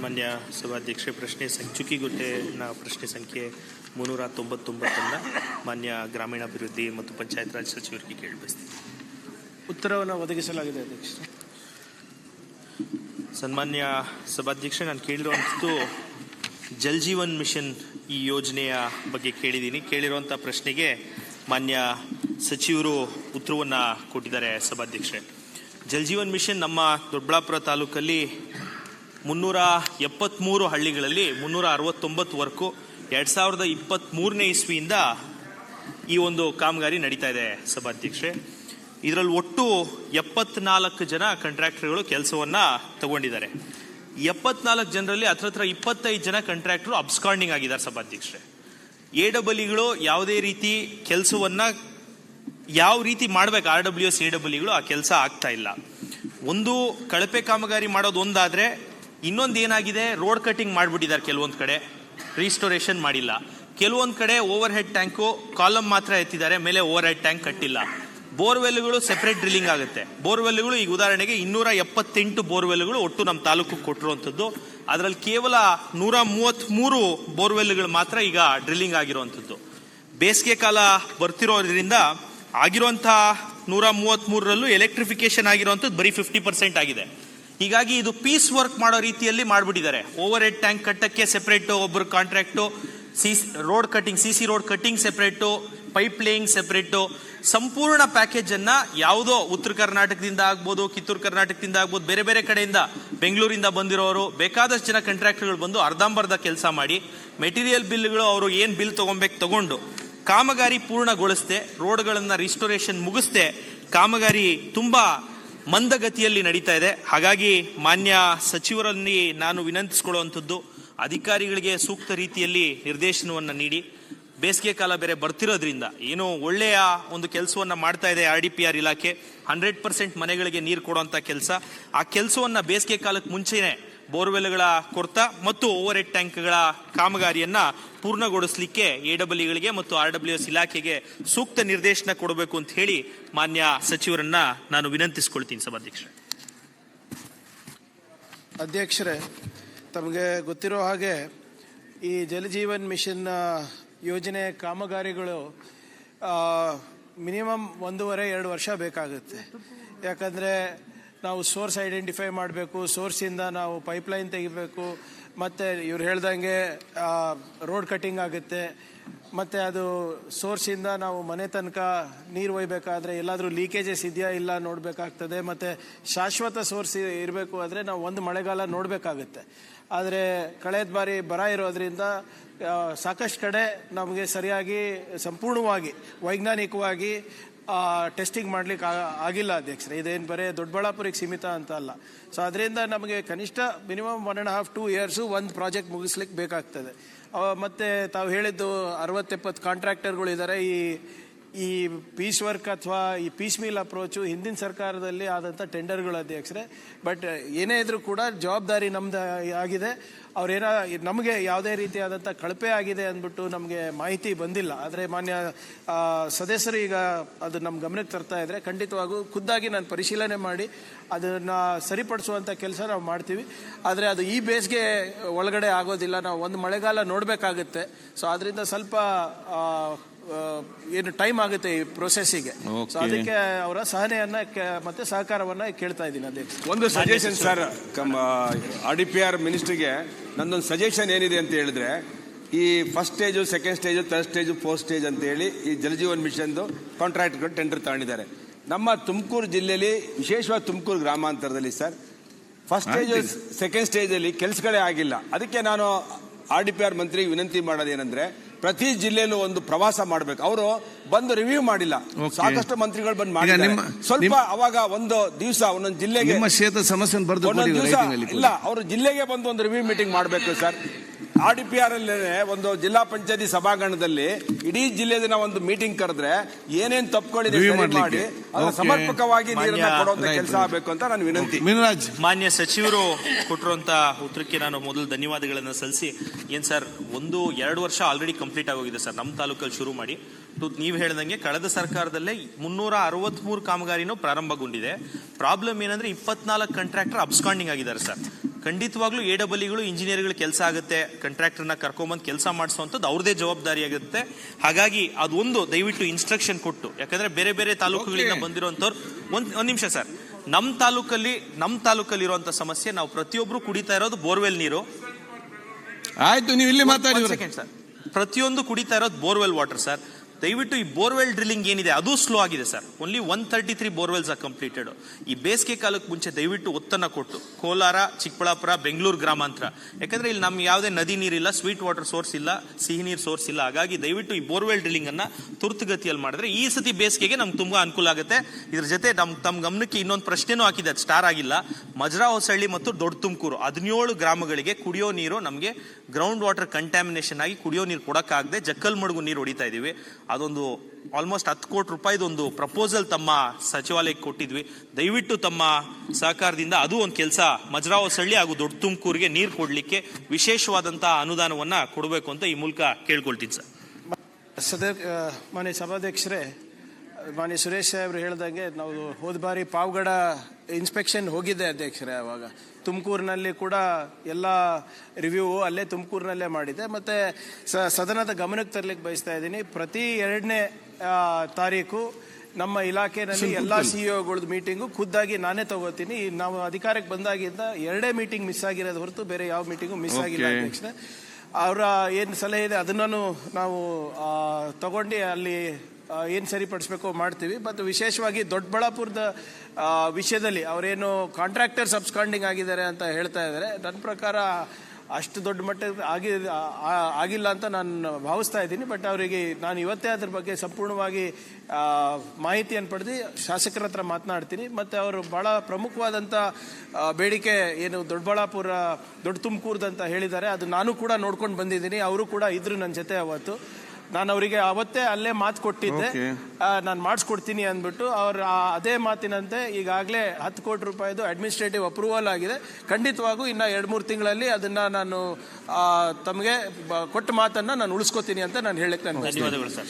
ಮಾನ್ಯ ಸಭಾಧ್ಯಕ್ಷೆ ಪ್ರಶ್ನೆ ಸಂಖ್ಯೆ ಚುಕ್ಕಿಗುಟ್ಟೆನ ಪ್ರಶ್ನೆ ಸಂಖ್ಯೆ ಮುನ್ನೂರ ತೊಂಬತ್ತೊಂಬತ್ತನ್ನು ಮಾನ್ಯ ಗ್ರಾಮೀಣಾಭಿವೃದ್ಧಿ ಮತ್ತು ಪಂಚಾಯತ್ ರಾಜ್ ಸಚಿವರಿಗೆ ಕೇಳಬಯಸ್ತೀನಿ ಉತ್ತರವನ್ನು ಒದಗಿಸಲಾಗಿದೆ ಅಧ್ಯಕ್ಷ ಸನ್ಮಾನ್ಯ ಸಭಾಧ್ಯಕ್ಷೆ ನಾನು ಕೇಳಿರುವಂಥದ್ದು ಜಲ್ ಜೀವನ್ ಮಿಷನ್ ಈ ಯೋಜನೆಯ ಬಗ್ಗೆ ಕೇಳಿದ್ದೀನಿ. ಕೇಳಿರುವಂಥ ಪ್ರಶ್ನೆಗೆ ಮಾನ್ಯ ಸಚಿವರು ಉತ್ತರವನ್ನು ಕೊಟ್ಟಿದ್ದಾರೆ ಸಭಾಧ್ಯಕ್ಷೆ ಜಲ್ ಜೀವನ್ ಮಿಷನ್ ನಮ್ಮ ದೊಡ್ಡಬಳ್ಳಾಪುರ ತಾಲೂಕಲ್ಲಿ ಮುನ್ನೂರ ಎಪ್ಪತ್ತ್ಮೂರು ಹಳ್ಳಿಗಳಲ್ಲಿ ಮುನ್ನೂರ ಅರವತ್ತೊಂಬತ್ತು ವರ್ಕು ಎರಡು ಸಾವಿರದ ಇಪ್ಪತ್ತ್ಮೂರನೇ ಇಸ್ವಿಯಿಂದ ಈ ಒಂದು ಕಾಮಗಾರಿ ನಡೀತಾ ಇದೆ ಸಭಾಧ್ಯಕ್ಷೆ ಇದರಲ್ಲಿ ಒಟ್ಟು ಎಪ್ಪತ್ನಾಲ್ಕು ಜನ ಕಾಂಟ್ರಾಕ್ಟರ್ಗಳು ಕೆಲಸವನ್ನು ತಗೊಂಡಿದ್ದಾರೆ. ಎಪ್ಪತ್ನಾಲ್ಕು ಜನರಲ್ಲಿ ಹತ್ರ ಹತ್ರ ಇಪ್ಪತ್ತೈದು ಜನ ಕಾಂಟ್ರಾಕ್ಟರ್ ಅಬ್ಸ್ಕಾಂಡಿಂಗ್ ಆಗಿದ್ದಾರೆ ಸಭಾಧ್ಯಕ್ಷೆ ಎ ಡಬ್ಲ್ಯೂಗಳು ಯಾವುದೇ ರೀತಿ ಕೆಲಸವನ್ನು ಯಾವ ರೀತಿ ಮಾಡಬೇಕು, ಆರ್ ಡಬ್ಲ್ಯೂ ಎಸ್, ಎ ಡಬ್ಲ್ಯೂಗಳು ಆ ಕೆಲಸ ಆಗ್ತಾ ಇಲ್ಲ. ಒಂದು ಕಳಪೆ ಕಾಮಗಾರಿ ಮಾಡೋದು ಒಂದಾದ್ರೆ ಇನ್ನೊಂದು ಏನಾಗಿದೆ? ರೋಡ್ ಕಟಿಂಗ್ ಮಾಡಿಬಿಟ್ಟಿದ್ದಾರೆ ಕೆಲವೊಂದು ಕಡೆ. ರೀಸ್ಟೋರೇಷನ್ ಮಾಡಿಲ್ಲ. ಕೆಲವೊಂದು ಕಡೆ ಓವರ್ ಹೆಡ್ ಟ್ಯಾಂಕು ಕಾಲಮ್ ಮಾತ್ರ ಎತ್ತಿದ್ದಾರೆ, ಮೇಲೆ ಓವರ್ ಹೆಡ್ ಟ್ಯಾಂಕ್ ಕಟ್ಟಿಲ್ಲ. ಬೋರ್ವೆಲ್ಗಳು ಸೆಪ್ರೇಟ್ ಡ್ರಿಲ್ಲಿಂಗ್ ಆಗುತ್ತೆ. ಬೋರ್ವೆಲ್ಗಳು ಈಗ ಉದಾಹರಣೆಗೆ ಇನ್ನೂರ ಎಪ್ಪತ್ತೆಂಟು ಬೋರ್ವೆಲ್ಗಳು ಒಟ್ಟು ನಮ್ಮ ತಾಲೂಕು ಕೊಟ್ಟಿರುವಂಥದ್ದು. ಅದರಲ್ಲಿ ಕೇವಲ ನೂರ ಮೂವತ್ತ್ಮೂರು ಬೋರ್ವೆಲ್ಗಳು ಮಾತ್ರ ಈಗ ಡ್ರಿಲ್ಲಿಂಗ್ ಆಗಿರುವಂಥದ್ದು. ಬೇಸಿಗೆ ಕಾಲ ಬರ್ತಿರೋದ್ರಿಂದ ಆಗಿರುವಂತಹ ನೂರ ಮೂವತ್ತ್ಮೂರರಲ್ಲೂ ಎಲೆಕ್ಟ್ರಿಫಿಕೇಶನ್ ಆಗಿರುವಂಥದ್ದು ಬರೀ ಫಿಫ್ಟಿ ಪರ್ಸೆಂಟ್ ಆಗಿದೆ. ಹೀಗಾಗಿ ಇದು ಪೀಸ್ ವರ್ಕ್ ಮಾಡೋ ರೀತಿಯಲ್ಲಿ ಮಾಡಿಬಿಟ್ಟಿದ್ದಾರೆ. ಓವರ್ ಹೆಡ್ ಟ್ಯಾಂಕ್ ಕಟ್ಟಕ್ಕೆ ಸೆಪ್ರೇಟು ಒಬ್ಬರು contract C road cutting C C road cutting separate pipe laying separate ಸಂಪೂರ್ಣ ಪ್ಯಾಕೇಜ್ ಅನ್ನ ಯಾವುದೋ ಉತ್ತರ ಕರ್ನಾಟಕದಿಂದ ಆಗ್ಬೋದು, ಕಿತ್ತೂರು ಕರ್ನಾಟಕದಿಂದ ಆಗ್ಬೋದು, ಬೇರೆ ಬೇರೆ ಕಡೆಯಿಂದ ಬೆಂಗಳೂರಿಂದ ಬಂದಿರೋರು, ಬೇಕಾದಷ್ಟು ಜನ ಕಾಂಟ್ರಾಕ್ಟರ್ಗಳು ಬಂದು ಅರ್ಧಂಬರ್ಧ ಕೆಲಸ ಮಾಡಿ ಮೆಟೀರಿಯಲ್ ಬಿಲ್ಗಳು ಅವರು ಏನು ಬಿಲ್ ತಗೊಬೇಕು ತಗೊಂಡು, ಕಾಮಗಾರಿ ಪೂರ್ಣಗೊಳಿಸ್ದೆ ರೋಡ್ಗಳನ್ನು ರಿಸ್ಟೋರೇಷನ್ ಮುಗಿಸ್ದೆ, ಕಾಮಗಾರಿ ತುಂಬಾ ಮಂದಗತಿಯಲ್ಲಿ ನಡೀತಾ ಇದೆ. ಹಾಗಾಗಿ ಮಾನ್ಯ ಸಚಿವರಲ್ಲಿ ನಾನು ವಿನಂತಿಸಿಕೊಳ್ಳುವಂಥದ್ದು, ಅಧಿಕಾರಿಗಳಿಗೆ ಸೂಕ್ತ ರೀತಿಯಲ್ಲಿ ನಿರ್ದೇಶನವನ್ನು ನೀಡಿ. ಬೇಸಿಗೆ ಕಾಲ ಬೇರೆ ಬರ್ತಿರೋದ್ರಿಂದ ಏನು ಒಳ್ಳೆಯ ಒಂದು ಕೆಲಸವನ್ನು ಮಾಡ್ತಾ ಇದೆ ಆರ್ ಡಿ ಪಿ ಆರ್ ಇಲಾಖೆ. ಹಂಡ್ರೆಡ್ ಪರ್ಸೆಂಟ್ ಮನೆಗಳಿಗೆ ನೀರು ಕೊಡುವಂಥ ಕೆಲಸ. ಆ ಕೆಲಸವನ್ನು ಬೇಸಿಗೆ ಕಾಲಕ್ಕೆ ಮುಂಚೆನೆ ಬೋರ್ವೆಲ್ಗಳ ಕೊರತ ಮತ್ತು ಓವರ್ ಹೆಡ್ ಟ್ಯಾಂಕ್ಗಳ ಕಾಮಗಾರಿಯನ್ನ ಪೂರ್ಣಗೊಳಿಸಲಿಕ್ಕೆ ಎ ಡಬ್ಲ್ಯೂಗಳಿಗೆ ಮತ್ತು ಆರ್ ಡಬ್ಲ್ಯೂ ಎಸ್ ಇಲಾಖೆಗೆ ಸೂಕ್ತ ನಿರ್ದೇಶನ ಕೊಡಬೇಕು ಅಂತ ಹೇಳಿ ಮಾನ್ಯ ಸಚಿವರನ್ನ ನಾನು ವಿನಂತಿಸಿಕೊಳ್ತೀನಿ ಸಭಾಧ್ಯಕ್ಷರೇ. ಅಧ್ಯಕ್ಷರೇ, ತಮಗೆ ಗೊತ್ತಿರೋ ಹಾಗೆ ಈ ಜಲಜೀವನ್ ಮಿಷನ್ ಯೋಜನೆ ಕಾಮಗಾರಿಗಳು ಮಿನಿಮಮ್ ಒಂದೂವರೆ, ಎರಡು ವರ್ಷ ಬೇಕಾಗುತ್ತೆ. ಯಾಕಂದರೆ ನಾವು ಸೋರ್ಸ್ ಐಡೆಂಟಿಫೈ ಮಾಡಬೇಕು, ಸೋರ್ಸಿಂದ ನಾವು ಪೈಪ್ಲೈನ್ ತೆಗಿಬೇಕು, ಮತ್ತು ಇವ್ರು ಹೇಳ್ದಂಗೆ ರೋಡ್ ಕಟ್ಟಿಂಗ್ ಆಗುತ್ತೆ, ಮತ್ತು ಅದು ಸೋರ್ಸಿಂದ ನಾವು ಮನೆ ತನಕ ನೀರು ಒಯ್ಬೇಕಾದ್ರೆ ಎಲ್ಲಾದರೂ ಲೀಕೇಜಸ್ ಇದೆಯಾ ಇಲ್ಲ ನೋಡಬೇಕಾಗ್ತದೆ, ಮತ್ತು ಶಾಶ್ವತ ಸೋರ್ಸ್ ಇರಬೇಕು ಆದರೆ ನಾವು ಒಂದು ಮಳೆಗಾಲ ನೋಡಬೇಕಾಗುತ್ತೆ. ಆದರೆ ಕಳೆದ ಬಾರಿ ಬರ ಇರೋದ್ರಿಂದ ಸಾಕಷ್ಟು ಕಡೆ ನಮಗೆ ಸರಿಯಾಗಿ ಸಂಪೂರ್ಣವಾಗಿ, ವೈಜ್ಞಾನಿಕವಾಗಿ ಟೆಸ್ಟಿಂಗ್ ಮಾಡ್ಲಿಕ್ಕೆ ಆಗಿಲ್ಲ ಅಧ್ಯಕ್ಷರೇ. ಇದೇನು ಬರೀ ದೊಡ್ಡಬಳ್ಳಾಪುರಿಗೆ ಸೀಮಿತ ಅಂತ ಅಲ್ಲ. ಸೊ ಅದರಿಂದ ನಮಗೆ ಕನಿಷ್ಠ minimum one and half two years ಒಂದು ಪ್ರಾಜೆಕ್ಟ್ ಮುಗಿಸ್ಲಿಕ್ಕೆ ಬೇಕಾಗ್ತದೆ. ಮತ್ತು ತಾವು ಹೇಳಿದ್ದು ಅರವತ್ತೆಪ್ಪತ್ತು ಕಾಂಟ್ರಾಕ್ಟರ್ಗಳು ಇದ್ದಾರೆ ಈ ಈ ಪೀಸ್ ವರ್ಕ್ ಅಥವಾ ಈ ಪೀಸ್ ಮೀಲ್ ಅಪ್ರೋಚು ಹಿಂದಿನ ಸರ್ಕಾರದಲ್ಲಿ ಆದಂಥ ಟೆಂಡರ್ಗಳು ಅಧ್ಯಕ್ಷರೇ. ಬಟ್ ಏನೇ ಇದ್ರೂ ಕೂಡ ಜವಾಬ್ದಾರಿ ನಮ್ದು ಆಗಿದೆ. ಅವ್ರೇನ, ನಮಗೆ ಯಾವುದೇ ರೀತಿಯಾದಂಥ ಕಳಪೆ ಆಗಿದೆ ಅಂದ್ಬಿಟ್ಟು ನಮಗೆ ಮಾಹಿತಿ ಬಂದಿಲ್ಲ. ಆದರೆ ಮಾನ್ಯ ಸದಸ್ಯರು ಈಗ ಅದು ನಮ್ಮ ಗಮನಕ್ಕೆ ತರ್ತಾ ಇದ್ರೆ ಖಂಡಿತವಾಗೂ ಖುದ್ದಾಗಿ ನಾನು ಪರಿಶೀಲನೆ ಮಾಡಿ ಅದನ್ನು ಸರಿಪಡಿಸುವಂಥ ಕೆಲಸ ನಾವು ಮಾಡ್ತೀವಿ. ಆದರೆ ಅದು ಈ ಬೇಸ್ಗೆ ಒಳಗಡೆ ಆಗೋದಿಲ್ಲ. ನಾವು ಒಂದು ಮಳೆಗಾಲ ನೋಡಬೇಕಾಗುತ್ತೆ. ಸೊ ಅದರಿಂದ ಸ್ವಲ್ಪ ಏನು ಟೈಮ್ ಆಗುತ್ತೆ ಈ ಪ್ರೊಸೆಸ್ಸಿಗೆ ಸೊ ಅದಕ್ಕೆ ಅವರ ಸಹನೆಯನ್ನ ಕೆ- ಮತ್ತೆ ಸಹಕಾರವನ್ನ ಕೇಳ್ತಾ ಇದ್ದೀನಿ ಅಲ್ಲಿ. ಒಂದು suggestion sir R D P R ಮಿನಿಸ್ಟ್ರಿಗೆ ನಂದೊಂದು ಸಜೆಷನ್ ಏನಿದೆ ಅಂತ ಹೇಳಿದ್ರೆ ಈ first stage second stage third stage fourth stage ಅಂತ ಹೇಳಿ ಈ ಜಲಜೀವನ್ ಮಿಷನ್ದು ಕಾಂಟ್ರಾಕ್ಟ್ಗಳು ಟೆಂಡರ್ ತಗೊಂಡಿದ್ದಾರೆ. ನಮ್ಮ ತುಮಕೂರು ಜಿಲ್ಲೆಯಲ್ಲಿ ವಿಶೇಷವಾಗಿ ತುಮಕೂರು ಗ್ರಾಮಾಂತರದಲ್ಲಿ ಸರ್ ಫಸ್ಟ್ ಸ್ಟೇಜ್ ಸೆಕೆಂಡ್ ಸ್ಟೇಜಲ್ಲಿ ಕೆಲಸಗಳೇ ಆಗಿಲ್ಲ. ಅದಕ್ಕೆ ನಾನು ಆರ್ ಡಿ ಪಿ ಆರ್ ಮಂತ್ರಿಗೆ ವಿನಂತಿ ಮಾಡೋದೇನೆಂದ್ರೆ ಪ್ರತಿ ಜಿಲ್ಲೆಯಲ್ಲೂ ಒಂದು ಪ್ರವಾಸ ಮಾಡಬೇಕು. ಅವರು ಬಂದು ರಿವ್ಯೂ ಮಾಡಿಲ್ಲ. ಸಾಕಷ್ಟು ಮಂತ್ರಿಗಳು ಬಂದು ಮಾಡಿದ್ದಾರೆ. ಸ್ವಲ್ಪ ಅವಾಗ ಒಂದು ದಿವಸ ಒಂದೊಂದು ಜಿಲ್ಲೆಗೆ ನಿಮ್ಮ ಕ್ಷೇತ್ರ ಸಮಸ್ಯೆ ಇಲ್ಲ ಅವರು ಜಿಲ್ಲೆಗೆ ಬಂದು ಒಂದು ರಿವ್ಯೂ ಮೀಟಿಂಗ್ ಮಾಡಬೇಕು sir. R D P R ಅಲ್ಲಿ ಒಂದು ಜಿಲ್ಲಾ ಪಂಚಾಯತಿ ಸಭಾಂಗಣದಲ್ಲಿ ಇಡೀ ಜಿಲ್ಲೆದಿನ ಒಂದು ಮೀಟಿಂಗ್ ಕರೆದ್ರೆ ಏನೇನ್ ತಪ್ಪುಗಳಿದೆ ಮಾಡಿ ಅದನ್ನ ಸಮರ್ಪಕವಾಗಿ ನೀರನ್ನ ಕೊಡುವಂತ ಕೆಲಸ. ಆಗಬೇಕು ಅಂತ ನಾನು ವಿನಂತಿ. ಮೀನರಾಜ್. ಮಾನ್ಯ ಸಚಿವರು ಕೊಟ್ಟಿರುವಂತ ಉತ್ತರಕ್ಕೆ ನಾನು ಮೊದಲು ಧನ್ಯವಾದಗಳನ್ನು ಸಲ್ಲಿಸಿ. ಏನ್ ಸರ್ ಒಂದು ಎರಡು ವರ್ಷ ಆಲ್ರೆಡಿ ಕಂಪ್ಲೀಟ್ ಆಗೋಗಿದೆ ಸರ್ ನಮ್ಮ ತಾಲೂಕಲ್ಲಿ ಶುರು ಮಾಡಿ. ಟು- ನೀವು ಹೇಳ್ದಂಗೆ ಕಳೆದ ಸರ್ಕಾರದಲ್ಲೇ ಮುನ್ನೂರ ಅರವತ್ಮೂರು ಕಾಮಗಾರಿನೂ ಪ್ರಾರಂಭಗೊಂಡಿದೆ. ಪ್ರಾಬ್ಲಮ್ ಏನಂದ್ರೆ ಇಪ್ಪತ್ನಾಲ್ಕು ಕಾಂಟ್ರಾಕ್ಟರ್ ಅಬ್ಸ್ಕಾಂಡಿಂಗ್ ಆಗಿದ್ದಾರೆ ಸರ್. ಖಂಡಿತವಾಗ್ಲೂ ಎ ಡಬ್ಲ್ಯೂಗಳು ಇಂಜಿನಿಯರ್ಗಳು ಕೆಲಸ ಆಗುತ್ತೆ ಕಾಂಟ್ರಾಕ್ಟರ್ನ ಕರ್ಕೊಂಬಂದು ಕೆಲಸ ಮಾಡಿಸುವಂಥದ್ದು ಅವ್ರದೇ ಜವಾಬ್ದಾರಿ ಆಗುತ್ತೆ ಹಾಗಾಗಿ ಅದೊಂದು ದಯವಿಟ್ಟು ಇನ್ಸ್ಟ್ರಕ್ಷನ್ ಕೊಟ್ಟು ಯಾಕಂದ್ರೆ ಬೇರೆ ಬೇರೆ ತಾಲೂಕುಗಳಿಂದ ಬಂದಿರುವಂಥವ್ರು ಒಂದು ಒಂದು ನಿಮಿಷ ಸರ್. ನಮ್ಮ ತಾಲೂಕಲ್ಲಿ ನಮ್ಮ ತಾಲೂಕಲ್ಲಿ ಇರುವಂತ ಸಮಸ್ಯೆ ನಾವು ಪ್ರತಿಯೊಬ್ರು ಕುಡಿತಾ ಇರೋದು ಬೋರ್ವೆಲ್ ನೀರು. ಆಯ್ತು ನೀವು ಇಲ್ಲಿ ಮಾತಾಡಿ ಸರ್. ಪ್ರತಿಯೊಂದು ಕುಡಿತಾ ಇರೋದು ಬೋರ್ವೆಲ್ ವಾಟರ್ ಸರ್. ದಯವಿಟ್ಟು ಈ ಬೋರ್ವೆಲ್ ಡ್ರಿಲ್ಲಿಂಗ್ ಏನಿದೆ, ಅದು ಸ್ಲೋ ಆಗಿದೆ sir. Only one thirty three borewells are completed ಈ ಬೇಸಿಗೆ ಕಾಲಕ್ಕೆ ಮುಂಚೆ ದಯವಿಟ್ಟು ಒತ್ತನ್ನು ಕೊಟ್ಟು, ಕೋಲಾರ, ಚಿಕ್ಕಬಳ್ಳಾಪುರ, ಬೆಂಗಳೂರು ಗ್ರಾಮಾಂತರ. ಯಾಕಂದ್ರೆ ಇಲ್ಲಿ ನಮ್ಗೆ ಯಾವುದೇ ನದಿ ನೀರಿಲ್ಲ ಸ್ವೀಟ್ ವಾಟರ್ ಸೋರ್ಸ್ ಇಲ್ಲ, ಸಿಹಿ ನೀರು ಸೋರ್ಸ್ ಇಲ್ಲ. ಹಾಗಾಗಿ ದಯವಿಟ್ಟು ಈ ಬೋರ್ವೆಲ್ ಡ್ರಿಲ್ಲಿಂಗ್ ಅನ್ನ ತುರ್ತುಗತಿಯಲ್ಲಿ ಮಾಡಿದ್ರೆ ಈ ಸತಿ ಬೇಸಿಗೆಗೆ ನಮ್ಗೆ ತುಂಬಾ ಅನುಕೂಲ ಆಗುತ್ತೆ. ಇದ್ರ ಜೊತೆ ನಮ್ಮ ತಮ್ಮ ಗಮನಕ್ಕೆ ಇನ್ನೊಂದು ಪ್ರಶ್ನೆನೂ ಹಾಕಿದೆ, ಅದು ಸ್ಟಾರ್ ಆಗಿಲ್ಲ. ಮಜ್ರಾ ಹೊಸಳ್ಳಿ ಮತ್ತು ದೊಡ್ಡ ತುಮಕೂರು ಹದಿನೇಳು ಗ್ರಾಮಗಳಿಗೆ ಕುಡಿಯೋ ನೀರು ನಮಗೆ ಗ್ರೌಂಡ್ ವಾಟರ್ ಕಂಟ್ಯಾಮಿನೇಷನ್ ಆಗಿ ಕುಡಿಯೋ ನೀರು ಕೊಡೋಕ್ಕಾಗದೆ ಜಕ್ಕಲ್ ಮಡುಗು ನೀರು ಹೊಡಿತಾ ಇದೀವಿ. ಅದೊಂದು ಆಲ್ಮೋಸ್ಟ್ ಹತ್ತು ಕೋಟಿ ರೂಪಾಯಿದೊಂದು ಪ್ರಪೋಸಲ್ ತಮ್ಮ ಸಚಿವಾಲಯಕ್ಕೆ ಕೊಟ್ಟಿದ್ವಿ. ದಯವಿಟ್ಟು ತಮ್ಮ ಸಹಕಾರದಿಂದ ಅದು ಒಂದು ಕೆಲಸ ಮಜ್ರಾ ಸಳ್ಳಿ ಹಾಗೂ ದೊಡ್ಡ ತುಮಕೂರಿಗೆ ನೀರು ಕೊಡಲಿಕ್ಕೆ ವಿಶೇಷವಾದಂತಹ ಅನುದಾನವನ್ನ ಕೊಡಬೇಕು ಅಂತ ಈ ಮೂಲಕ ಕೇಳ್ಕೊಳ್ತೀನಿ ಸರ್. ಸದ ಮಾನ್ಯ ಸಭಾಧ್ಯಕ್ಷರೇ ಮಾನ್ಯ ಸುರೇಶ್ ಸಾಹೇಬ್ರು ಹೇಳ್ದಂಗೆ ನಾವು ಹೋದ ಬಾರಿ ಪಾವಗಡ ಇನ್ಸ್ಪೆಕ್ಷನ್ ಹೋಗಿದ್ದೆ ಅಧ್ಯಕ್ಷರೇ ಅವಾಗ. ತುಮಕೂರಿನಲ್ಲಿ ಕೂಡ ಎಲ್ಲ ರಿವ್ಯೂ ಅಲ್ಲೇ ತುಮಕೂರಿನಲ್ಲೇ ಮಾಡಿದೆ ಮತ್ತು ಸದನದ ಗಮನಕ್ಕೆ ತರಲಿಕ್ಕೆ ಬಯಸ್ತಾ ಇದ್ದೀನಿ. ಪ್ರತಿ ಎರಡನೇ ತಾರೀಕು ನಮ್ಮ ಇಲಾಖೆಯಲ್ಲಿ ಎಲ್ಲ ಸಿಇಒಗಳ ಮೀಟಿಂಗು ಖುದ್ದಾಗಿ ನಾನೇ ತಗೋತೀನಿ. ನಾವು ಅಧಿಕಾರಕ್ಕೆ ಬಂದಾಗಿಂದ ಎರಡೇ ಮೀಟಿಂಗ್ ಮಿಸ್ ಆಗಿರೋದು ಹೊರತು ಬೇರೆ ಯಾವ ಮೀಟಿಂಗು ಮಿಸ್ ಆಗಿಲ್ಲ. ಅಧ್ಯಕ್ಷರೇ. ಅವರ ಏನು ಸಲಹೆ ಇದೆ ಅದನ್ನು ನಾವು ತಗೊಂಡು ಅಲ್ಲಿ ಏನು ಸರಿಪಡಿಸ್ಬೇಕು ಮಾಡ್ತೀವಿ. ಮತ್ತು ವಿಶೇಷವಾಗಿ ದೊಡ್ಡಬಳ್ಳಾಪುರದ ವಿಷಯದಲ್ಲಿ ಅವರೇನು ಕಾಂಟ್ರಾಕ್ಟರ್ ಸಬ್ಸ್ಕಾಂಡಿಂಗ್ ಆಗಿದ್ದಾರೆ ಅಂತ ಹೇಳ್ತಾ ಇದ್ದಾರೆ. ನನ್ನ ಪ್ರಕಾರ ಅಷ್ಟು ದೊಡ್ಡ ಮಟ್ಟದ ಆಗಿ ಆಗಿಲ್ಲ ಅಂತ ನಾನು ಭಾವಿಸ್ತಾ ಇದ್ದೀನಿ. ಬಟ್ ಅವರಿಗೆ ನಾನು ಇವತ್ತೇ ಅದ್ರ ಬಗ್ಗೆ ಸಂಪೂರ್ಣವಾಗಿ ಮಾಹಿತಿಯನ್ನು ಪಡೆದು ಶಾಸಕರ ಹತ್ರ ಮಾತನಾಡ್ತೀನಿ. ಮತ್ತು ಅವರು ಭಾಳ ಪ್ರಮುಖವಾದಂಥ ಬೇಡಿಕೆ ಏನು ದೊಡ್ಡಬಳ್ಳಾಪುರ, ದೊಡ್ಡ ತುಮಕೂರ್ದಂತ ಹೇಳಿದ್ದಾರೆ. ಅದು ನಾನು ಕೂಡ ನೋಡ್ಕೊಂಡು ಬಂದಿದ್ದೀನಿ. ಅವರು ಕೂಡ ಇದ್ರು ನನ್ನ ಜೊತೆ ಅವತ್ತು. ನಾನು ಅವರಿಗೆ ಅವತ್ತೇ ಅಲ್ಲೇ ಮಾತು ಕೊಟ್ಟಿದ್ದೆ. ನಾನು ಮಾಡಿಸ್ಕೊಡ್ತೀನಿ ಅಂದ್ಬಿಟ್ಟು ಅವ್ರ ಅದೇ ಮಾತಿನಂತೆ ಈಗಾಗಲೇ ಹತ್ತು ಕೋಟಿ ರೂಪಾಯಿದು ಅಡ್ಮಿನಿಸ್ಟ್ರೇಟಿವ್ ಅಪ್ರೂವಲ್ ಆಗಿದೆ. ಖಂಡಿತವಾಗೂ ಇನ್ನು ಎರಡು ಮೂರು ತಿಂಗಳಲ್ಲಿ ಅದನ್ನ ನಾನು ಆ, ತಮಗೆ ಬ- ಕೊಟ್ಟ ಮಾತನ್ನ ನಾನು ಉಳಿಸ್ಕೊತೀನಿ ಅಂತ ನಾನು ಹೇಳಕ್ಕೆ ನಾನು ಧನ್ಯವಾದಗಳು ಸರ್.